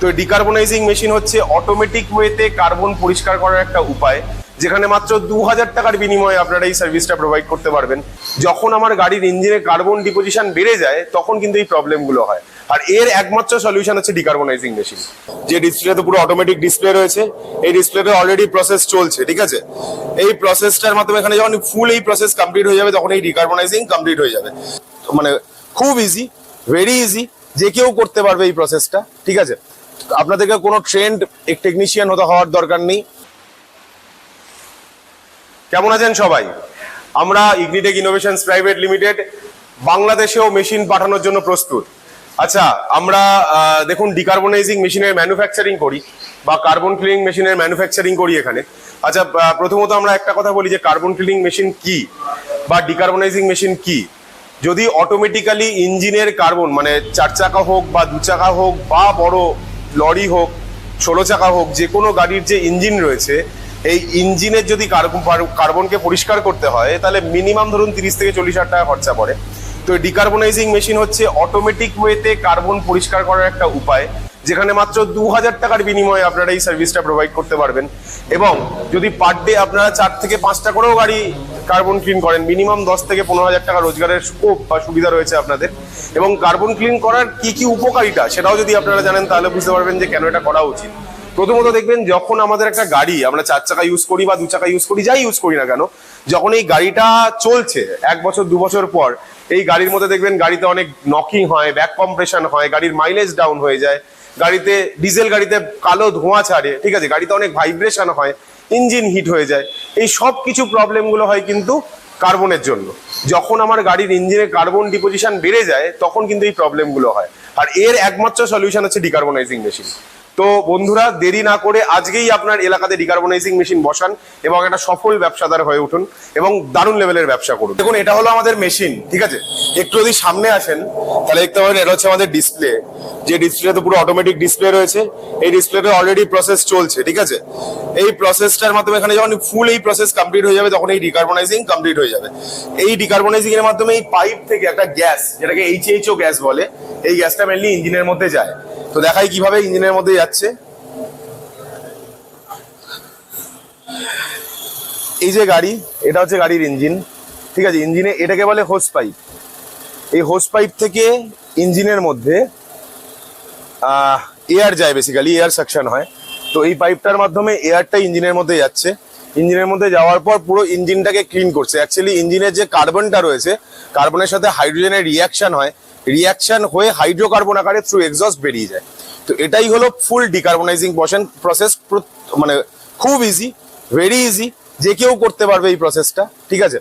তো decarbonising machine হচ্ছে automatic ওয়েতে কার্বন পরিষ্কার করার একটা উপায়, যেখানে মাত্র দু হাজার টাকার বিনিময়ে আপনারা এই সার্ভিসটা প্রোভাইড করতে পারবেন। যখন আমার গাড়ির ইঞ্জিনে কার্বন ডিপোজিশন বেড়ে যায়, তখন কিন্তু এই প্রবলেমগুলো হয়। আর এর একমাত্র সলিউশন হচ্ছে ডিকার্বনাইজিং মেশিন যে ডিসপ্লেতে পুরো অটোমেটিক ডিসপ্লে রয়েছে। এই ডিসপ্লেতে অলরেডি প্রসেস চলছে, ঠিক আছে? এই প্রসেসটার মাধ্যমে এখানে যখন ফুল এই প্রসেস কমপ্লিট হয়ে যাবে, তখন এই ডিকার্বনাইজিং কমপ্লিট হয়ে যাবে। মানে খুব ইজি ভেরি ইজি যে কেউ করতে পারবে এই প্রসেসটা ঠিক আছে? আপনাদেরকে কোনো ট্রেন্ড টেকনিশিয়ান হতে হওয়ার দরকার নেই। কেমন আছেন সবাই? আমরা ইগনিটেক ইনোভেশনস প্রাইভেট লিমিটেড বাংলাদেশেও মেশিন পাঠানোর জন্য প্রস্তুত। আচ্ছা আমরা দেখুন ডিকার্বনাইজিং মেশিনের ম্যানুফ্যাকচারিং করি বা কার্বন ক্লিনিং মেশিনের ম্যানুফ্যাকচারিং করি এখানে। আচ্ছা প্রথমত আমরা একটা কথা বলি যে কার্বন ক্লিনিং মেশিন কি বা ডিকার্বনাইজিং মেশিন কি? যদি অটোমেটিক্যালি ইঞ্জিনের কার্বন মানে চার চাকা হোক বা দু চাকা হোক বা বড় লরি হোক, ষোলো চাকা হোক, যে কোনো গাড়ির যে ইঞ্জিন রয়েছে, এই ইঞ্জিনের যদি কার্বনকে পরিষ্কার করতে হয়, তাহলে মিনিমাম ধরুন তিরিশ থেকে চল্লিশ হাজার টাকা খরচা পড়ে। তো ডিকার্বনাইজিং মেশিন হচ্ছে অটোমেটিক ওয়েতে কার্বন পরিষ্কার করার একটা উপায়। যেখানে মাত্র দু হাজার টাকার বিনিময়ে আপনারা এই সার্ভিসটা প্রোভাইড করতে পারবেন। এবং যদি পার ডে আপনারা চার থেকে পাঁচটা করেও গাড়ি কার্বন ক্লিন করেন মিনিমাম দশ থেকে পনেরো হাজার টাকা রোজগারের স্কোপ বা সুবিধা রয়েছে আপনাদের। এবং কার্বন ক্লিন করার কি কি উপকারিতা, সেটাও যদি আপনারা জানেন, তাহলে বুঝতে পারবেন যে কেন এটা করা উচিত। প্রথমত দেখবেন যখন আমাদের একটা গাড়ি, আমরা চার চাকা ইউজ করি বা দু চাকা ইউজ করি, যাই ইউজ করি না কেন, যখন এই গাড়িটা চলছে, এক বছর, দু বছর পর, এই গাড়ির মধ্যে দেখবেন গাড়িতে অনেক নকিং হয় ব্যাক কম্প্রেশন হয়, গাড়ির মাইলেজ ডাউন হয়ে যায়, গাড়িতে ডিজেল গাড়িতে কালো ধোঁয়া ছাড়ে, ঠিক আছে, গাড়িতে অনেক ভাইব্রেশন হয় ইঞ্জিন হিট হয়ে যায়, এই সব কিছু প্রবলেমগুলো হয় কিন্তু কার্বনের জন্য। যখন আমার গাড়ির ইঞ্জিনে কার্বন ডিপোজিশন বেড়ে যায়, তখন কিন্তু এই প্রবলেমগুলো হয়। আর এর একমাত্র সলিউশন হচ্ছে ডিকার্বনাইজিং মেশিন তো বন্ধুরা, দেরি না করে আজকেই আপনার এলাকাতে ডিকার্বনাইজিং মেশিন বসান এবং একটা সফল ব্যবসাদার হয়ে উঠুন এবং দারুণ লেভেলের ব্যবসা করুন। দেখুন, এটা হলো আমাদের মেশিন ঠিক আছে? একটু যদি সামনে আসেন, তাহলে দেখতে পাবেন এটা হচ্ছে আমাদের ডিসপ্লে যে ডিসপ্লেতে পুরো অটোমেটিক ডিসপ্লে রয়েছে, এই ডিসপ্লেতে অলরেডি প্রসেস চলছে, ঠিক আছে? এই প্রসেসটার মাধ্যমে এখানে যখন ফুল এই প্রসেস কমপ্লিট হয়ে যাবে, তখন এই ডিকার্বনাইজিং কমপ্লিট হয়ে যাবে। এই ডিকার্বনাইজিং এর মাধ্যমে এই পাইপ থেকে একটা গ্যাস যেটাকে এইচএইচও গ্যাস বলে, এই গ্যাসটা মেনলি ইঞ্জিনের মধ্যে যায়। তো দেখাই কীভাবে ইঞ্জিনের মধ্যে যাচ্ছে। এই যে গাড়ি, এটা হচ্ছে গাড়ির ইঞ্জিন। ঠিক আছে, ইঞ্জিনে এটাকে বলে হোস পাইপ। এই হোস পাইপ থেকে ইঞ্জিনের মধ্যে এয়ার যায় বেসিক্যালি এয়ার সাকশন হয়। তো এই পাইপটার মাধ্যমে এয়ারটা ইঞ্জিনের মধ্যে যাচ্ছে। ইঞ্জিনের মধ্যে যাওয়ার পর পুরো ইঞ্জিনটাকে ক্লিন করছে। অ্যাকচুয়ালি ইঞ্জিনের যে কার্বনটা রয়েছে কার্বনের সাথে হাইড্রোজেনের রিয়াকশন হয়। রিয়াকশন হয়ে হাইড্রোকার্বন আকারে থ্রু এক্সস্ট বেরিয়ে যায়। তো এটাই হলো ফুল ডিকার্বনাইজিং পশন প্রসেস মানে খুব ইজি ভেরি ইজি যে কেউ করতে পারবে এই প্রসেসটা ঠিক আছে?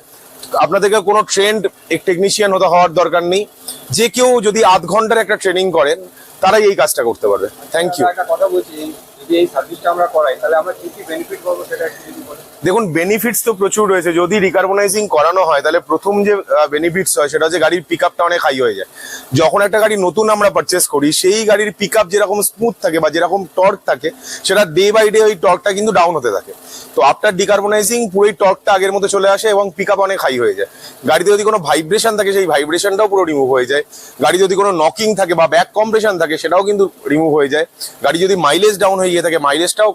আপনাদেরকে কোনো ট্রেন্ড টেকনিশিয়ান হতে হওয়ার দরকার নেই। যে কেউ যদি আধ ঘণ্টার একটা ট্রেনিং করেন, তারাই এই কাজটা করতে পারবে। থ্যাংক ইউ দেখুন বেনিফিটস তো প্রচুর রয়েছে। যদি রিকার্বনাইজিং করানো হয়, তাহলে প্রথম যে বেনিফিটস হয়, সেটা হচ্ছে গাড়ির পিক আপটা অনেক হাই হয়ে যায়। যখন একটা গাড়ি নতুন আমরা পারচেস করি, সেই গাড়ির পিক আপ যেরকম স্মুথ থাকে বা যেরকম টর্ক থাকে, সেটা ডে বাই ডে ওই টর্কটা কিন্তু ডাউন হতে থাকে। তো আফটার ডিকার্বনাইজিং পুরোই টর্কটা আগের মতো চলে আসে এবং পিক আপ অনেক হাই হয়ে যায়। গাড়িতে যদি কোনো ভাইব্রেশন থাকে, সেই ভাইব্রেশনটাও পুরো রিমুভ হয়ে যায়। গাড়ি যদি কোনো নকিং থাকে বা ব্যাক কম্প্রেশন থাকে, সেটাও কিন্তু রিমুভ হয়ে যায়। গাড়ি যদি মাইলেজ ডাউন হয়ে গিয়ে থাকে মাইলেজটাও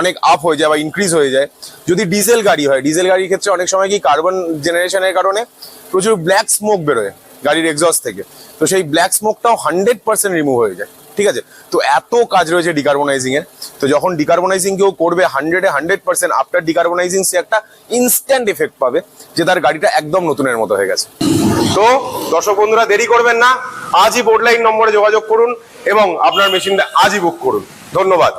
অনেক আপ হয়ে যায় বা ইনক্রিজ হয়ে যায়। যদি ডিজেল গাড়ি হয় ডিজেল গাড়ির ক্ষেত্রে অনেক সময় কি কার্বন জেনারেশনের কারণে প্রচুর ব্ল্যাক স্মোক বেরোয় গাড়ির এক্সস্ট থেকে। তো সেই ব্ল্যাক স্মোকটাও হান্ড্রেড পার্সেন্ট রিমুভ হয়ে যায়। ঠিক আছে? তো এত কাজ রয়েছে ডিকার্বনাইজিং এর। তো যখন ডিকার্বনাইজিং কেউ করবে হান্ড্রেডে হান্ড্রেড পার্সেন্ট আফটার ডিকার্বনাইজিং সে একটা ইনস্ট্যান্ট এফেক্ট পাবে যে তার গাড়িটা একদম নতুনের মতো হয়ে গেছে। তো দর্শক বন্ধুরা, দেরি করবেন না। আজই বোর্ড লাইন নম্বরে যোগাযোগ করুন এবং আপনার মেশিনটা আজই বুক করুন। ধন্যবাদ।